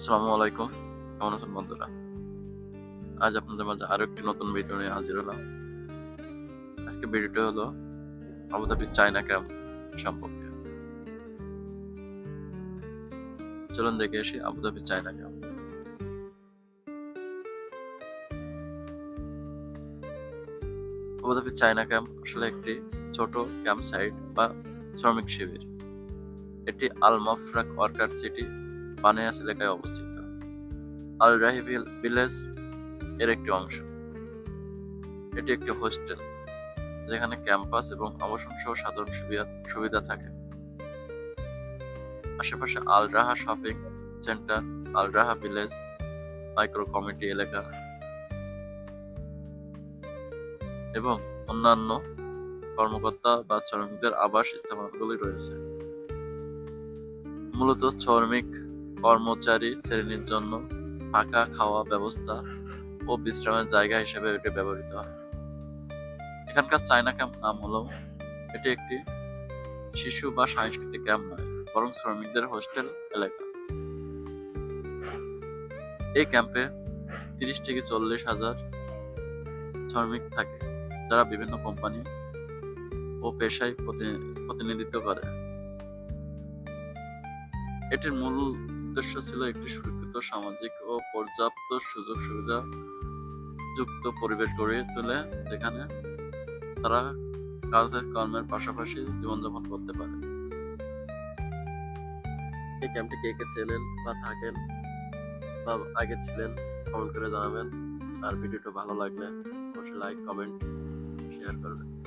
আসসালামু আলাইকুম। কেমন আছেন বন্ধুরা? আজ আপনাদের মাঝে আরও একটি নতুন ভিডিও নিয়ে হাজির হলাম। আজকে ভিডিওটা হলো আবুধাবি চায়না ক্যাম্প সম্পর্কে। চলুন দেখে আসি Abu Dhabi China camp Abu Dhabi China camp আসলে একটি ছোট ক্যাম্প সাইট বা শ্রমিক শিবির। এটি আল মফরাক ওয়ার্কার সিটি বানিয়াস এলাকায় অবস্থিত। আল রাহি ভিলেজ এর একটি অংশ। এটি একটি হোস্টেল, যেখানে ক্যাম্পাস এবং আবাসন সহ সাধারণ সুবিধা সুবিধা থাকে। আশেপাশে Al Raha shopping centre Al Raha village, micro committee এলাকা এবং অন্যান্য কর্মকর্তা বা শ্রমিকদের আবাস স্থাপনাগুলি রয়েছে। মূলত শ্রমিক কর্মচারী শ্রেণির জন্য থাকা খাওয়া ব্যবস্থা ও বিশ্রামের জায়গা হিসেবে এটি ব্যবহৃত হয়। এখানকার চায়না ক্যাম্প নাম হলো, এটি একটি শিশু বা সাংস্কৃতিক ক্যাম্প নয়, বরং শ্রমিকদের হোস্টেল এলাকা। এই ক্যাম্পে তিরিশ থেকে চল্লিশ হাজার শ্রমিক থাকে, যারা বিভিন্ন কোম্পানি ও পেশায় প্রতি- প্রতিনিধিত্ব করে। এটির মূল উদ্দেশ্য ছিল একটি সুরক্ষিত, সামাজিক ও পর্যাপ্ত সুযোগ সুবিধা যুক্ত পরিবেশ গড়ে তোলে, যেখানে তারা কাজের কর্মের পাশাপাশি জীবনযাপন করতে পারে। এই ক্যাম্পে কে কে ছিলেন বা থাকেন বা আগে ছিলেন, কমেন্ট করে জানাবেন। আর ভিডিওটা ভালো লাগলে অবশ্যই লাইক কমেন্ট শেয়ার করবেন।